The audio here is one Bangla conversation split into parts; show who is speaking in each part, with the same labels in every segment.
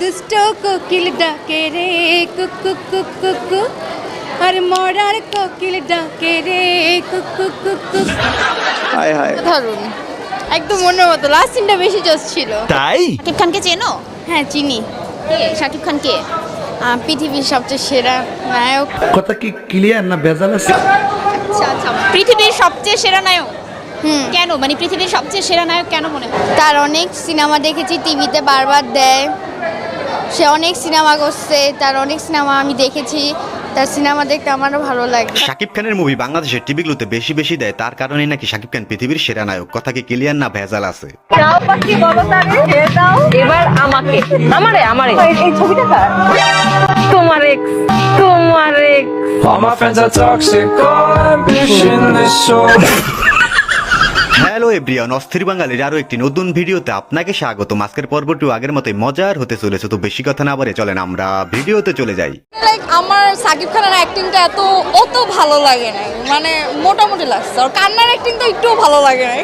Speaker 1: দুষ্ট কোকিল ডাকে রে কুক কুক কুক আর মরার কোকিল ডাকে রে কুক কুক
Speaker 2: হায় হায়
Speaker 1: ধরুন একদম মনের মতো। লাস্ট সিনটা বেশি জোস ছিল।
Speaker 3: তাই?
Speaker 4: শাকিব খানকে চেনো?
Speaker 1: হ্যাঁ চিনি।
Speaker 4: কে? শাকিব খান কে
Speaker 1: পৃথিবীর সবচেয়ে সেরা নায়ক।
Speaker 2: কথা কি ক্লিয়ার না ভেজাল আছে?
Speaker 4: আচ্ছা আচ্ছা। পৃথিবীর সবচেয়ে সেরা নায়ক?
Speaker 1: হুম।
Speaker 4: কেন? মানে পৃথিবীর সবচেয়ে সেরা নায়ক কেন মনে হয়?
Speaker 1: তার অনেক সিনেমা দেখেছি টিভিতে বারবার দেয়। সে অনেক সিনেমা করছে তার অনেক সিনেমা আমি দেখেছি তার সিনেমা দেখতে আমারও ভালো লাগে।
Speaker 3: শাকিব খানের মুভি বাংলাদেশের টিভিগুলোতে বেশি বেশি দেয় তার কারণেই নাকি শাকিব খান পৃথিবীর সেরা নায়ক। কথা কি ক্লিয়ার না ভেজাল আছে?
Speaker 5: এবার আমাকে আমারে আমারে। এই ছবিটা কার? তোমার এক্স তোমার ex
Speaker 6: All my friends are toxic, all ambitionless, so
Speaker 3: hello everyone অস্থির বাঙালির আরও একটি নতুন ভিডিওতে আপনাকে স্বাগত আজকের পর্বটি আগের মতোই মজার হতে চলেছে, তো বেশি কথা না বলে চলেন আমরা ভিডিওতে চলে যাই।
Speaker 7: লাইক আমার সাকিব খানের অ্যাক্টিংটা এত, অত ভালো লাগে না মানে মোটামুটি লাগছে। আর কান্নার অ্যাক্টিং তো একটুও ভালো লাগে না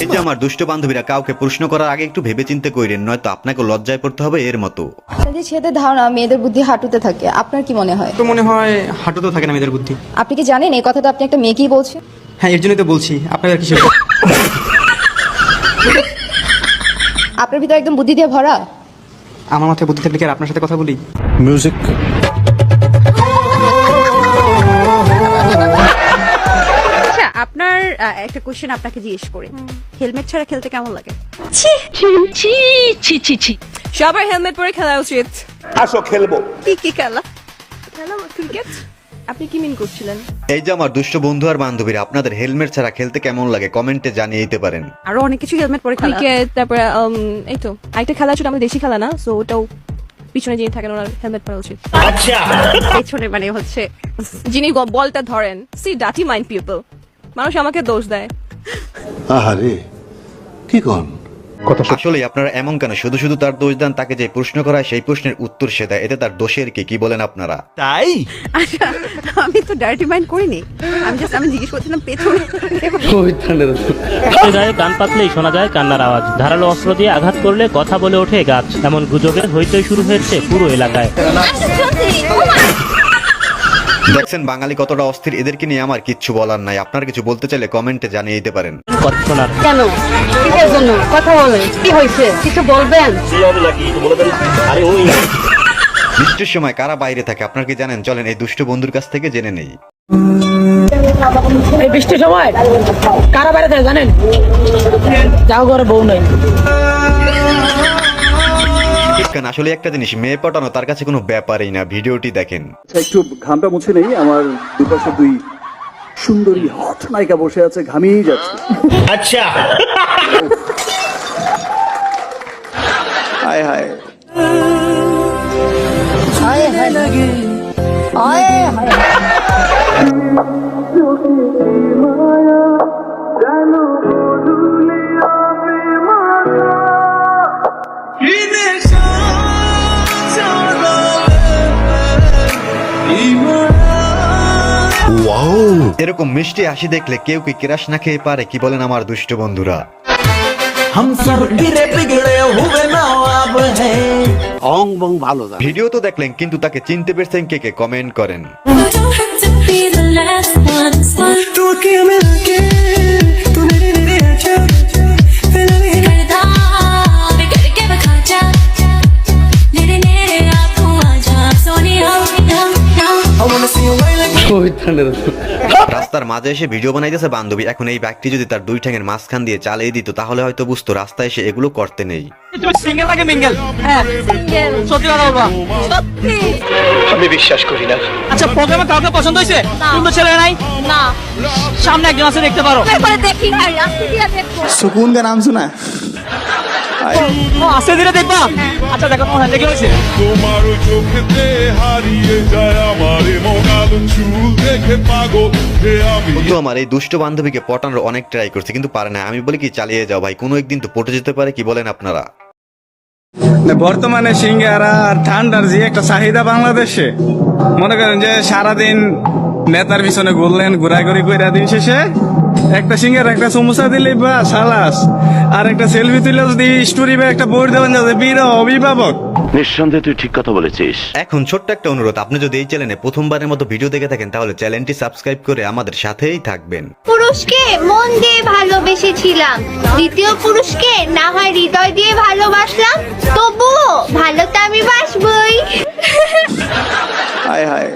Speaker 3: এই যে আমার দুষ্ট বান্ধবীরা কাউকে প্রশ্ন করার আগে একটু ভেবে চিন্তে কইরেন নয়তো আপনাকে লজ্জায় পড়তে হবে এর মতো।
Speaker 8: আপনাদের ছেলেদের ধারণা মেয়েদের বুদ্ধি হাঁটুতে থাকে আপনার কি মনে হয়?
Speaker 9: তো মনে হয় হাঁটুতে থাকে না মেয়েদের বুদ্ধি।
Speaker 8: আপনি কি জানেন এই কথাটা? আপনি একটা মেয়েকেই বলছেন?
Speaker 9: হ্যাঁ এর জন্যই তো বলছি। আপনাদের কিসের
Speaker 8: আপনার ভিতরে একদম বুদ্ধি দিয়ে ভরা?
Speaker 9: আমার মাথায় বুদ্ধি থাকলে কি আর আপনার সাথে কথা বলি?
Speaker 2: মিউজিক
Speaker 5: একটা কোশ্চেন আপনাকে জিজ্ঞেস করি। হেলমেট ছাড়া খেলতে কেমন লাগে? সবার হেলমেট পরে খেলা উচিত।
Speaker 2: আসো খেলব।
Speaker 5: কি কি খেলা? খেলা ক্রিকেট আপনি কি মিন করছিলেন?
Speaker 3: এই যে আমার দুষ্ট বন্ধু আর বান্ধবীরা আপনাদের হেলমেট ছাড়া খেলতে কেমন লাগে? কমেন্টে জানিয়ে দিতে পারেন।
Speaker 5: আরও অনেক কিছু হেলমেট পরে খেলা। ক্রিকেট তারপরে এই তো। আরেকটা খেলা ছিল আমাদের দেশি খেলা না সো ওটাও পিছনে যিনি থাকেন ওনার হেলমেট পরা উচিত। আচ্ছা পেছনে মানে হচ্ছে যিনি বলটা ধরেন সি ডাটি মাইন্ড পিপল মানুষ আমাকে দোষ দেয়।
Speaker 10: আহারে কি কন?
Speaker 3: আসলে আপনারা এমন কেন? শুধু শুধু তার দোষ দেন তাকে যে প্রশ্ন করা হয় সেই প্রশ্নের উত্তর সে দেয়। এতে তার দোষের কি? কি বলেন আপনারা?
Speaker 6: তাই?
Speaker 5: আচ্ছা আমি তো ডার্টি মাইন্ড করিনি। আমি জাস্ট আমি জিজ্ঞেস করছিলাম পেছনে।
Speaker 11: গায়ে কান পাতলেই শোনা যায় কান্নার আওয়াজ। ধারালো অস্ত্র দিয়ে আঘাত করলে কথা বলে ওঠে গাছ। এমন গুজবে হইতেই শুরু হয়েছে পুরো এলাকায়।
Speaker 3: দেখছেন বাঙালি কতটা অস্থির এদেরকে নিয়ে আমার কিচ্ছু বলার নাই। আপনার কিছু বলতে চাইলে কমেন্টে জানিয়ে দিতে পারেন।
Speaker 5: কেন? কিসের জন্য? কথা বলে কি হয়েছে? কিছু বলবেন?
Speaker 3: বৃষ্টির সময় কারা বাইরে থাকে আপনার কি জানেন? চলেন এই দুষ্ট বন্ধুর কাছ থেকে জেনে নেই।
Speaker 5: এই বৃষ্টির সময় কারা বাইরে থাকে জানেন? যাও ঘরে বউ নাই।
Speaker 3: আসলে একটা জিনিস মেয়ে পটানো তার কাছে কোনো ব্যাপারই না ভিডিওটি দেখেন।
Speaker 2: একটু ঘামটা মুছে নেই আমার দুপাশে দুই সুন্দরী হট নায়িকা বসে আছে ঘামিয়ে যাচ্ছে। আচ্ছা। হায় হায়।
Speaker 3: এরকম মিষ্টি হাসি দেখলে কেউ কি কিরাস না খেয়ে পারে? কি বলেন আমার দুষ্ট বন্ধুরা? ভিডিও তো দেখলেন কিন্তু তাকে চিনতে পেরেছেন কে কে? কমেন্ট করেন। রাস্তার মাঝে এসে ভিডিও বানাইতেছে বান্ধবী। এখন এই ব্যক্তি যদি তার দুই ঠ্যাঙের মাঝখান দিয়ে চালিয়ে দিত তাহলে হয়তো বুঝতো রাস্তায় এসে এগুলো করতে নেই।
Speaker 9: সিঙ্গেল লাগে মিঙ্গেল হ্যাঁ সিঙ্গেল সত্যি কথা বলবা? সত্যি।
Speaker 2: আমি বিশ্বাস করি না।
Speaker 9: আচ্ছা প্রোগ্রামে কাউকে পছন্দ হয়েছে? সুন্দর ছেলে নাই?
Speaker 4: না।
Speaker 9: সামনে একজন আছে দেখতে পারো।
Speaker 4: দেখি দিয়ে
Speaker 2: সুকুন কা নাম শোনা।
Speaker 9: আস্তে ধীরে দেখবা। আচ্ছা দেখো তোমার দেখে হয়েছে
Speaker 6: তোমার চোখেতে হারিয়ে যায় আমার মনাল চুল। দেখে পাগল হে আমি।
Speaker 3: বন্ধু আমার এই দুষ্ট বান্ধবীকে পটানোর অনেক ট্রাই করছে কিন্তু পারে না। আমি বলি কি চালিয়ে যাও ভাই কোনো একদিন তো পটে যেতে পারে কি বলেন আপনারা?
Speaker 9: বর্তমানে সিঙ্গারা আর ঠান্ডার যে একটা চাহিদা বাংলাদেশে মনে করেন যে সারাদিন নেতার পিছনে ঘুরলেন ঘোরাঘুরি কইরা দিন শেষে একটা সিঙ্গার একটা সমোসা দিলেই বা সালাস আর একটা সেলফি তুলে যদি স্টোরি বা একটা বই দেবেন যাতে বীর অভিভাবক।
Speaker 10: নিঃসন্দেহে তুই ঠিক কথা বলেছিস।
Speaker 3: এখন ছোট্ট একটা অনুরোধ আপনি যদি এই চ্যানেলে প্রথমবারের মতো ভিডিও দেখে থাকেন তাহলে চ্যানেলটি সাবস্ক্রাইব করে আমাদের সাথেই থাকবেন।
Speaker 12: পুরুষকে মন দিয়ে ভালোবেসেছিলাম দ্বিতীয় পুরুষকে না হয় হৃদয় দিয়ে ভালোবাসলাম তবুও ভালো তো আমি বাসবই। হায় হায়।